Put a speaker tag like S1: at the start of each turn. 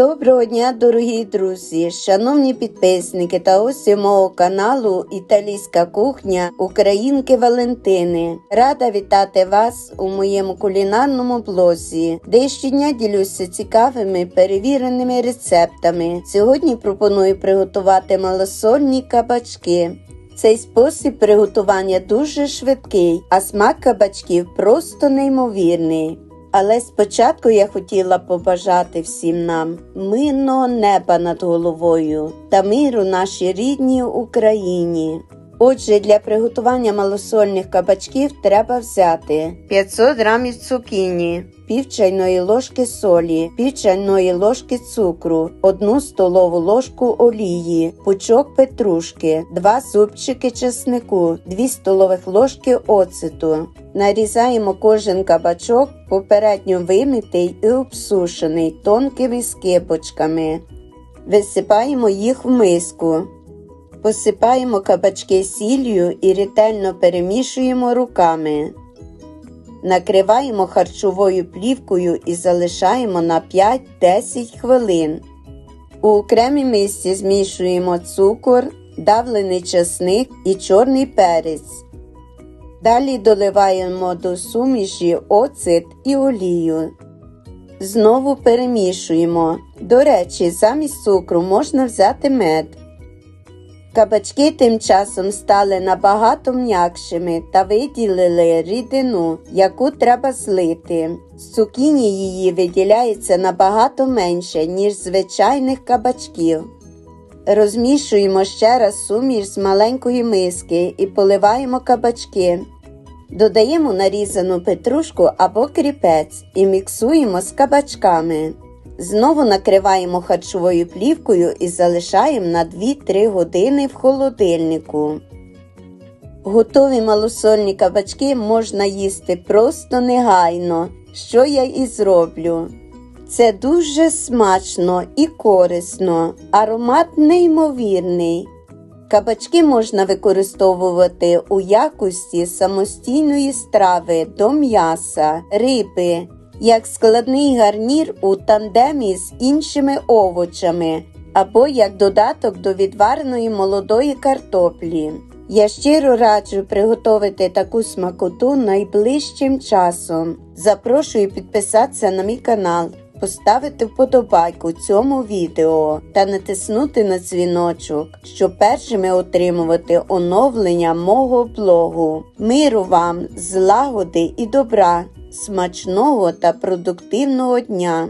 S1: Доброго дня, дорогі друзі, шановні підписники та гості мого каналу Італійська кухня Українки Валентини. Рада вітати вас у моєму кулінарному блозі, де щодня ділюся цікавими перевіреними рецептами. Сьогодні пропоную приготувати малосольні кабачки. Цей спосіб приготування дуже швидкий, а смак кабачків просто неймовірний. Але спочатку я хотіла побажати всім нам мирного неба над головою та миру нашій рідній Україні. Отже, для приготування малосольних кабачків треба взяти 500 грамів цукіні, пів чайної ложки солі, пів чайної ложки цукру, 1 столову ложку олії, пучок петрушки, 2 зубчики чеснику, 2 столових ложки оцету. Нарізаємо кожен кабачок попередньо вимитий і обсушений тонкими скибочками. Висипаємо їх в миску. Посипаємо кабачки сіллю і ретельно перемішуємо руками. Накриваємо харчовою плівкою і залишаємо на 5-10 хвилин. У окремій мисці змішуємо цукор, давлений часник і чорний перець. Далі доливаємо до суміші оцет і олію. Знову перемішуємо. До речі, замість цукру можна взяти мед. Кабачки тим часом стали набагато м'якшими та виділили рідину, яку треба злити. З цукіні її виділяється набагато менше, ніж звичайних кабачків. Розмішуємо ще раз суміш з маленької миски і поливаємо кабачки. Додаємо нарізану петрушку або кріпець і міксуємо з кабачками. Знову накриваємо харчовою плівкою і залишаємо на 2-3 години в холодильнику. Готові малосольні кабачки можна їсти просто негайно, що я і зроблю. Це дуже смачно і корисно, аромат неймовірний. Кабачки можна використовувати у якості самостійної страви до м'яса, риби, як складний гарнір у тандемі з іншими овочами, або як додаток до відвареної молодої картоплі. Я щиро раджу приготувати таку смакоту найближчим часом. Запрошую підписатися на мій канал, поставити вподобайку цьому відео та натиснути на дзвіночок, щоб першими отримувати оновлення мого блогу. Миру вам, злагоди і добра, смачного та продуктивного дня!